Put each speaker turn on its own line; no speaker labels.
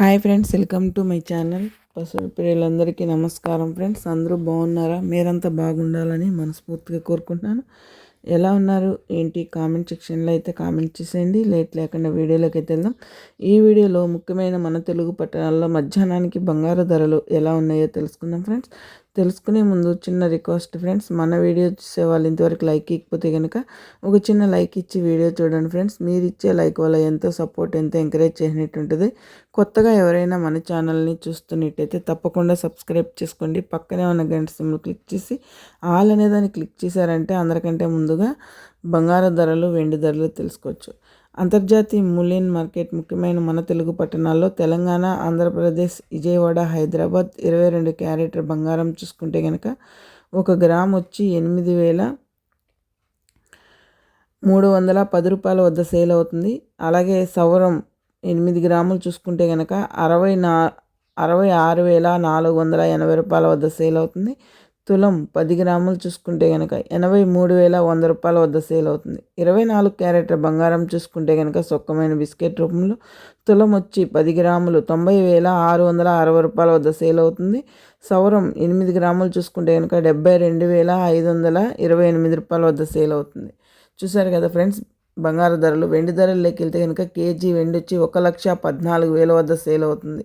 Hi friends welcome to my channel. పసుపు ప్రియులందరికీ నమస్కారం ఫ్రెండ్స్. అందరూ బాగున్నారా? మీరంతా బాగుండాలని మనస్ఫూర్తిగా కోరుకుంటున్నాను. ఎలా ఉన్నారు? ఏంటి? కామెంట్ సెక్షన్లో అయితే కామెంట్ చేసేయండి. లేట్ లేకుండా వీడియోలోకి అయితే వెళ్దాం. ఈ వీడియోలో ముఖ్యమైన మన తెలుగు పట్టణాల్లో మధ్యాహ్నానికి బంగారు ధరలు ఎలా ఉన్నాయో తెలుసుకుందాం ఫ్రెండ్స్. తెలుసుకునే ముందు చిన్న రిక్వెస్ట్ ఫ్రెండ్స్ మన వీడియో చూసే వాళ్ళు ఇంతవరకు లైక్ ఇకపోతే కనుక ఒక చిన్న లైక్ ఇచ్చి వీడియో చూడండి ఫ్రెండ్స్. మీరు ఇచ్చే లైక్ వల్ల ఎంతో సపోర్ట్ ఎంతో ఎంకరేజ్ చేసినట్టు ఉంటుంది. కొత్తగా ఎవరైనా మన ఛానల్ని చూస్తున్నట్టయితే తప్పకుండా సబ్స్క్రైబ్ చేసుకోండి. పక్కనే ఉన్న గంట సిమ్లు క్లిక్ చేసి ఆల్ అనేదాన్ని క్లిక్ చేశారంటే అందరికంటే ముందుగా బంగారు ధరలు వెండి ధరలు తెలుసుకోవచ్చు. అంతర్జాతీయ మూల్యం మార్కెట్ ముఖ్యమైన మన తెలుగు పట్టణాల్లో తెలంగాణ ఆంధ్రప్రదేశ్ విజయవాడ హైదరాబాద్ ఇరవై రెండు క్యారెటర్ బంగారం చూసుకుంటే కనుక ఒక గ్రామ్ వచ్చి ఎనిమిది వేల మూడు వందల పది రూపాయల వద్ద సేల్ అవుతుంది. అలాగే సవరం ఎనిమిది గ్రాములు చూసుకుంటే కనుక అరవై నా అరవై ఆరు వేల నాలుగు వందల ఎనభై రూపాయల వద్ద సేల్ అవుతుంది. తులం పది గ్రాములు చూసుకుంటే కనుక ఎనభై మూడు వేల వంద రూపాయల వద్ద సేల్ అవుతుంది. ఇరవై నాలుగు క్యారెట్ల బంగారం చూసుకుంటే కనుక సొక్కమైన బిస్కెట్ రూపంలో తులం వచ్చి పది గ్రాములు తొంభై వేల ఆరు వందల అరవై రూపాయల వద్ద సేల్ అవుతుంది. సౌరం ఎనిమిది గ్రాములు చూసుకుంటే కనుక డెబ్బై రెండు వేల ఐదు వందల ఇరవై ఎనిమిది రూపాయల వద్ద సేల్ అవుతుంది. చూసారు కదా ఫ్రెండ్స్ బంగారు ధరలు వెండి ధరలు లెక్కెళ్తే కనుక కేజీ వెండి వచ్చి ఒక లక్ష పద్నాలుగు వేల వద్ద సేల్ అవుతుంది.